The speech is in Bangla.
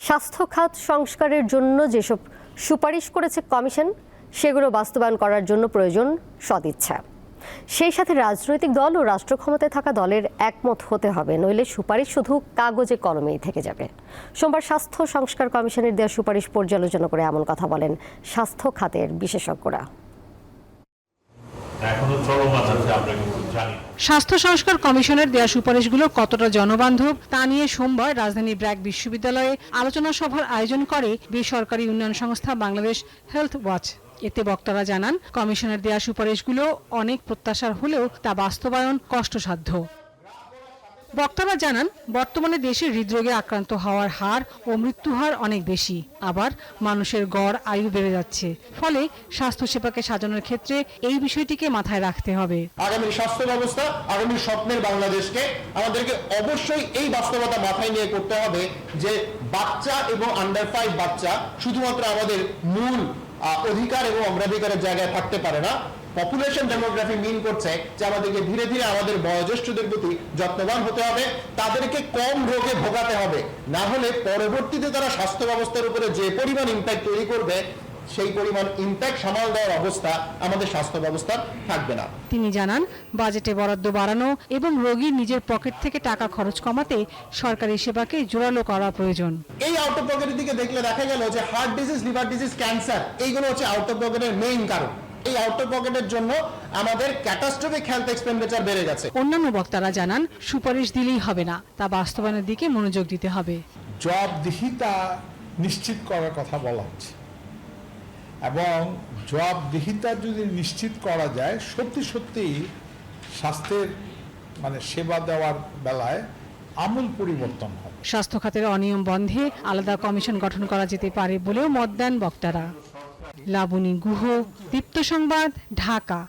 স্বাস্থ্য খাত সংস্কারের জন্য যেসব সুপারিশ করেছে কমিশন, সেগুলো বাস্তবায়ন করার জন্য প্রয়োজন সদিচ্ছা সেই সাথে রাজনৈতিক দল ও রাষ্ট্র ক্ষমতায় থাকা দলের একমত হতে হবে, নইলে সুপারিশ শুধু কাগজে কলমেই থেকে যাবে সোমবার স্বাস্থ্য সংস্কার কমিশনের দেওয়া সুপারিশ পর্যালোচনা করে এমন কথা বলেন স্বাস্থ্য খাতের বিশেষজ্ঞরা এখনও আছে আমরা। স্বাস্থ্য সংস্কার কমিশনের দেয়া সুপারিশগুলো কতটা জনবান্ধব, তা নিয়ে সোমবার রাজধানী ব্র্যাক বিশ্ববিদ্যালয়ে আলোচনা সভার আয়োজন করে বেসরকারি উন্নয়ন সংস্থা বাংলাদেশ হেলথ ওয়াচ। এতে বক্তারা জানান, কমিশনের দেয়া সুপারিশগুলো অনেক প্রত্যাশার হলেও তা বাস্তবায়ন কষ্টসাধ্য। বক্তারা জানান, বর্তমানে দেশে হৃদরোগে আক্রান্ত হওয়ার হার ও মৃত্যু হার অনেক বেশি। আবার মানুষের গড় আয়ু বেড়ে যাচ্ছে। ফলে স্বাস্থ্যসেবাকে সাজানোর ক্ষেত্রে এই বিষয়টিকে মাথায় রাখতে হবে। আগামী স্বাস্থ্য ব্যবস্থা, আগামী স্বপ্নের বাংলাদেশকে আমাদেরকে অবশ্যই এই বাস্তবতা মাথায় নিয়ে করতে হবে যে বাচ্চা এবং আন্ডার ফাইভ বাচ্চা শুধুমাত্র আমাদের মূল অধিকার এবং অগ্রাধিকারের জায়গায় থাকতে পারে না। পপুলেশন ডেমোগ্রাফি মিন করছে যে আমাদেরকে ধীরে ধীরে আমাদের বয়োজ্যেষ্ঠদের প্রতি যত্নবান হতে হবে, তাদেরকে কম রোগে ভোগাতে হবে। না হলে পরবর্তীতে তারা স্বাস্থ্য ব্যবস্থার উপরে যে পরিমাণ ইম্প্যাক্ট তৈরি করবে সেই পরিমাণ ইম্প্যাক্ট সামাল দেওয়ার অবস্থা আমাদের স্বাস্থ্য ব্যবস্থা থাকবে না। তিনি জানান বাজেটে বরাদ্দ বাড়ানো এবং রোগীর নিজের পকেট থেকে টাকা খরচ কমাতে সরকারি সেবাকে জোরালো করা প্রয়োজন। এই আউট অফ পকেটের দিকে দেখলে দেখা গেল যে heart disease liver disease cancer এইগুলো হচ্ছে আউট অফ পকেটের মেইন কারণ। এই আউট অফ পকেটের জন্য আমাদের ক্যাটাস্ট্রফিক হেলথ এক্সপেন্ডিচার বেড়ে গেছে। অন্যান্য বক্তারা জানান সুপারিশ দিলেই হবে না তা বাস্তবায়নের দিকে মনোযোগ দিতে হবে। জবাবদিহিতা নিশ্চিত করার কথা বলা হচ্ছে। এবং জবাবদিহিতা যদি নিশ্চিত করা যায়, সত্যি সত্যি স্বাস্থ্যের মানে সেবা দেওয়ার বেলায় আমূল পরিবর্তন হবে। স্বাস্থ্য খাতের অনিয়ম বন্ধে আলাদা কমিশন গঠন করা যেতে পারে বলেও মত দেন বক্তারা। লাবণী গুহ, দীপ্ত সংবাদ, ঢাকা।